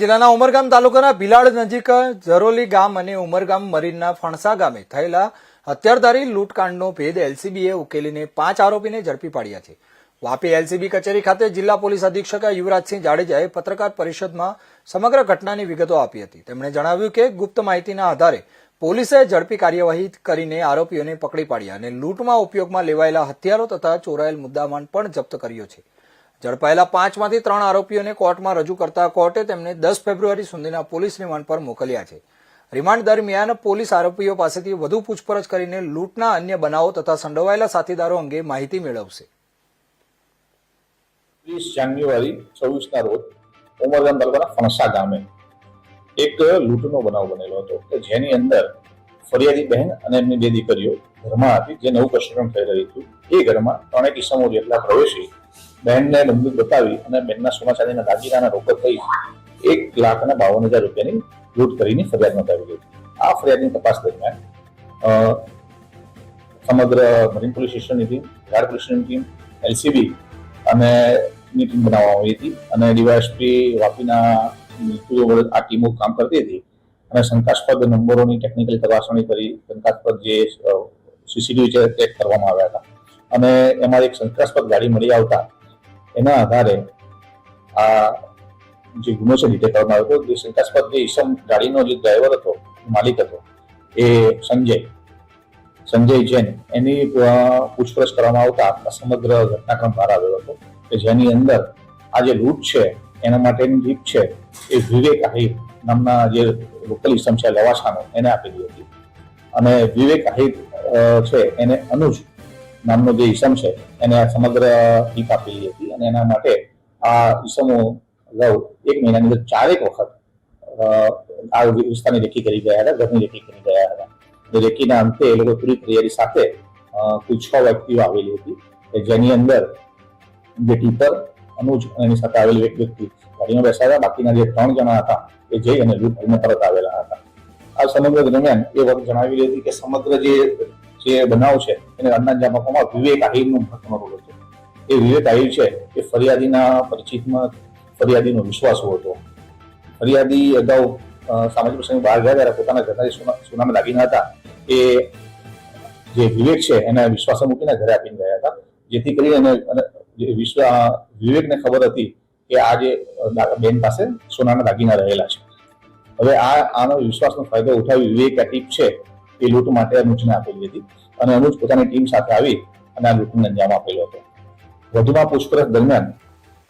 જિલ્લાના ઉમરગામ તાલુકાના ભિલાડ નજીક ઝરોલી ગામ અને ઉમરગામ મરીનના ફણસા ગામે થયેલા હત્યારધારી લૂંટકાંડનો ભેદ એલસીબીએ ઉકેલીને પાંચ આરોપીને ઝડપી પાડ્યા છે. વાપી એલસીબી કચેરી ખાતે જિલ્લા પોલીસ અધિક્ષક યુવરાજસિંહ જાડેજાએ પત્રકાર પરિષદમાં સમગ્ર ઘટનાની વિગતો આપી હતી. તેમણે જણાવ્યું કે ગુપ્ત માહિતીના આધારે પોલીસે ઝડપી કાર્યવાહી કરીને આરોપીઓને પકડી પાડ્યા અને લૂંટમાં ઉપયોગમાં લેવાયેલા હથિયારો તથા ચોરાયેલ મુદ્દામાન પણ જપ્ત કર્યો છે. ઝડપાયેલા પાંચમાંથી ત્રણ આરોપીઓને કોર્ટમાં રજૂ કરતા કોર્ટે તેમને દસ ફેબ્રુઆરી સુધીના પોલીસ રિમાન્ડ પર મોકલ્યા છે. રિમાન્ડ દરમિયાન પોલીસ આરોપીઓ પાસેથી વધુ પૂછપરછ કરીને લૂંટના અન્ય બનાવો તથા સંડોવાયેલા સાથીદારો અંગે માહિતી મેળવશે. ત્રીસ જાન્યુઆરી છવ્વીસના રોજ ઉમરગામ તાલુકાના ફણસા ગામે એક લૂંટનો બનાવ બનેલો હતો કે જેની અંદર ફરિયાદી બહેન અને એમની બે દીકરીઓ ઘરમાં હતી, જે નવું કસ્ટમ થઈ રહ્યું હતું. એ ઘરમાં ત્રણેક કિસ્સામો જેટલા પ્રવેશી બહેનને બંદૂક બતાવી અને બહેનના સોના ચાંદીના દાગીનાના રોકડ થઈ એક લાખ અને બાવન હજાર રૂપિયાની લૂંટ કરીને ફરિયાદ નોંધાવી હતી આ ફરિયાદની તપાસ દરમિયાન સમગ્ર મરીન પોલીસ સ્ટેશનની ટીમ વિરાટ પોલીસ સ્ટેશનની ટીમ, એલસીબી અને ની ટીમ બનાવવામાં આવી હતી અને ડીવાયએસપી વાપીના મૃત્યુઓ આ ટીમો કામ કરતી હતી અને શંકાસ્પદ નંબરોની ટેકનિકલી તપાસણી કરી, શંકાસ્પદ જે સીસીટીવી ચેક કરવામાં આવ્યા હતા. અને એમાં એક શંકાસ્પદ ગાડી મળી આવતા એના આધારે આ જે ગુનો છે ડિટેક્ટ કરવામાં આવ્યો હતો, જે શંકાસ્પદ જે ઈસમ ગાડીનો જે ડ્રાઈવર હતો, માલિક હતો, એ સંજય સંજય જૈન, એની પૂછપરછ કરવામાં આવતા આ સમગ્ર ઘટનાક્રમ બહાર આવ્યો હતો કે જેની અંદર આ જે લૂંટ છે, એના માટેની જીપ છે, એ વિવેક આહિર નામના જે લોકલ ઈસમ છે, લવાસાનો, એને આપેલી હતી. અને વિવેક આહિર છે, એને અનુજ નામનો જે ઈસમ છે, એને આ સમગ્ર ટીપ આપેલી હતી અને એના માટે આ ઈસમો અગાઉ એક મહિનાની અંદર ચારેક વખત આ વિસ્તારની રેકી કરી ગયા હતા, ઘરની રેકી કરી ગયા હતા. અને રેકીના અંતે એ લોકો પૂરી તૈયારી સાથે કુલ છ વ્યક્તિઓ આવેલી હતી કે જેની અંદર જે ટીપર, અનુજ એની સાથે આવેલી એક વ્યક્તિ ગાડીમાં બેસાડ્યા. બાકીના જે ત્રણ જણા હતા એ જઈ અને લૂંટ પરત આવેલા હતા. આ સમગ્ર દરમિયાન એ વખત જણાવેલી હતી કે સમગ્ર જે જે બનાવ છે, એને અંદાજ આપવામાં વિવેક આહિરનો મહત્વનો રોલ હતો. એ વિવેક આહિર છે, એ ફરિયાદીના પરિચિતમાં ફરિયાદીનો વિશ્વાસો હતો. ફરિયાદી અગાઉ સામાજિક પ્રસંગ બહાર ગયા ત્યારે પોતાના ઘરના સુનામે સોના સોનાના હતા, એ જે વિવેક છે, એને વિશ્વાસો મૂકીને ઘરે આપીને ગયા હતા. જેથી કરીને એને વિશ્વ વિવેકને ખબર હતી કે આ જે બેન પાસે સોનાના દાગીના રહેલા છે. હવે આ, આનો વિશ્વાસનો ફાયદો ઉઠાવી વિવેક આ ટીપ છે એ લૂંટ માટે અનુજને આપેલી હતી અને અનુજ પોતાની ટીમ સાથે આવી અને આ લૂંટને અંજામ આપેલો હતો. વધુમાં પૂછપરછ દરમિયાન